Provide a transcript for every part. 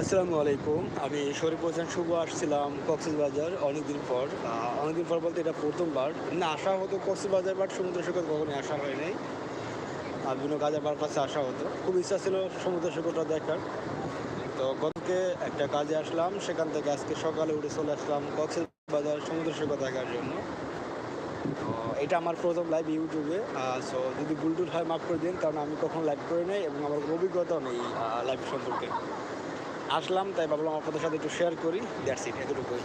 আসসালামু আলাইকুম। আমি শরীফ হোসেন শুভ, আসছিলাম কক্সবাজার অনেকদিন পর। অনেকদিন পর বলতে এটা প্রথমবার। না, আসা হতো কক্সবাজার বাট সমুদ্র সৈকত কখনোই আসা হয় নাই। আর বিভিন্ন কাজের পারপাসে আসা হতো। খুব ইচ্ছা ছিল সমুদ্র সৈকতটা দেখার। তো গতকে একটা কাজে আসলাম, সেখান থেকে আজকে সকালে উঠে চলে আসলাম কক্সবাজার সমুদ্র সৈকত দেখার জন্য। এটা আমার প্রথম লাইভ ইউটিউবে। সো যদি ভুল টুল হয়, মাফ করে দিন, কারণ আমি কখনো লাইভ করে নাই এবং আমার অভিজ্ঞতাও নেই লাইভ সম্পর্কে। আসলাম, তাই ভাবলাম আপনাদের সাথে একটু শেয়ার করি। দ্যাটস ইট এতটুকুই।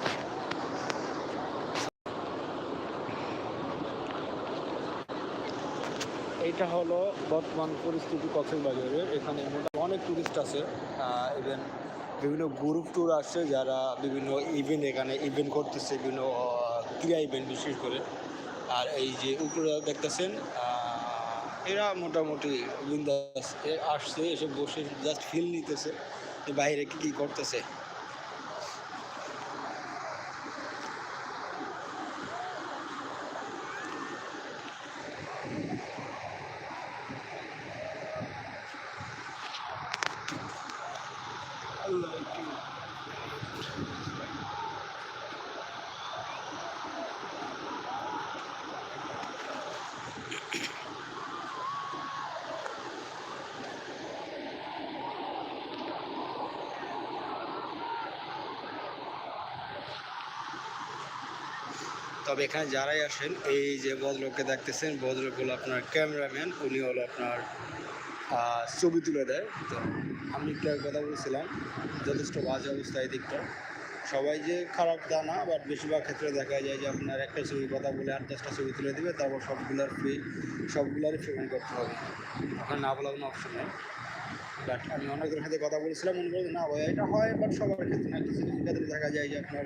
এইটা হলো বর্তমান পরিস্থিতি কক্সবাজারের এখানে অনেক টুরিস্ট আছে। ইভেন বিভিন্ন গ্রুপ ট্যুর আসছে যারা বিভিন্ন ইভেন্ট এখানে ইভেন্ট করতেছে, বিভিন্ন ক্রীড়া ইভেন্ট বিশেষ করে। আর এই যে উপরে দেখতেছেন এরা মোটামুটি বিন্দাস আসছে, এসে বসে জাস্ট ফিল নিতেছে। বাইরে কি কি করতেছে? তবে এখানে যারাই আসেন, এই যে ভদ্রলোককে দেখতেছেন, ভদ্রলোক হলো আপনার ক্যামেরাম্যান, উনি হলো আপনার ছবি তুলে দেয়। তো আমি একটা কথা বলছিলাম, যথেষ্ট বাজে অবস্থা এই দিকটা। সবাই যে খারাপ তা না বাট বেশিরভাগ ক্ষেত্রে দেখা যায় যে আপনার একটা ছবি কথা বলে আট দশটা ছবি তুলে দেবে, তারপর সবগুলার ফ্রি সবগুলারই পেমেন্ট করতে হবে। ওখানে না বলার কোনো অপশন নেই। বাট আমি অনেকের সাথে কথা বলেছিলাম, মনে করি না এটা হয় বাট সবার ক্ষেত্রে না। কিছু কিছু ক্ষেত্রে দেখা যায় যে আপনার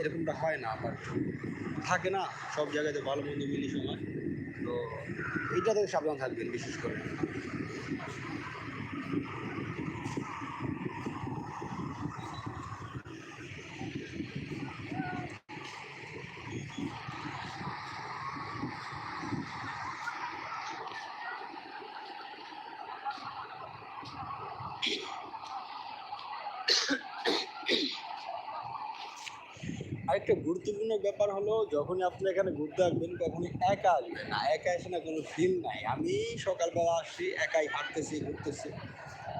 এরকমটা হয় না বাট থাকে না, সব জায়গাতে ভালো মন্দ মিলি সময়। তো এইটা থেকে সাবধান থাকবেন, বিশেষ করে। আরেকটা গুরুত্বপূর্ণ ব্যাপার হলো, যখনই আপনি এখানে ঘুরতে আসবেন, কখনই একা আসবেন না। একা এসে না কোনো ফিল নাই। আমি সকালবেলা আসছি, একাই হাঁটতেছি, ঘুরতেছি।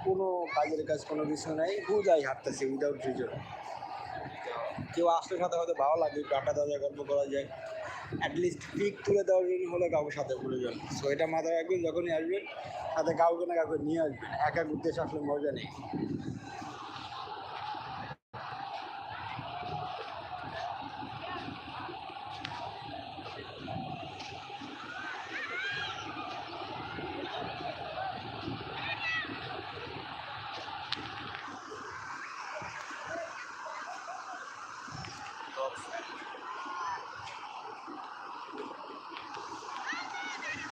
কোনো কাজের কাজ, কোনো কিছু নাই হুদাই হাঁটতেছি উইদাউট রিজন কেউ আসলে সাথে হয়তো ভালো লাগে দেওয়া যায় গল্প করা যায়। অ্যাটলিস্ট পিক তুলে দেওয়ার জন্য হলে কাউকে সাথে প্রয়োজন। সো এটা মাথায় রাখবেন, যখনই আসবেন, সাথে কাউকে না কাউকে নিয়ে আসবেন। একা ঘুরতে আসলে মজা নেই।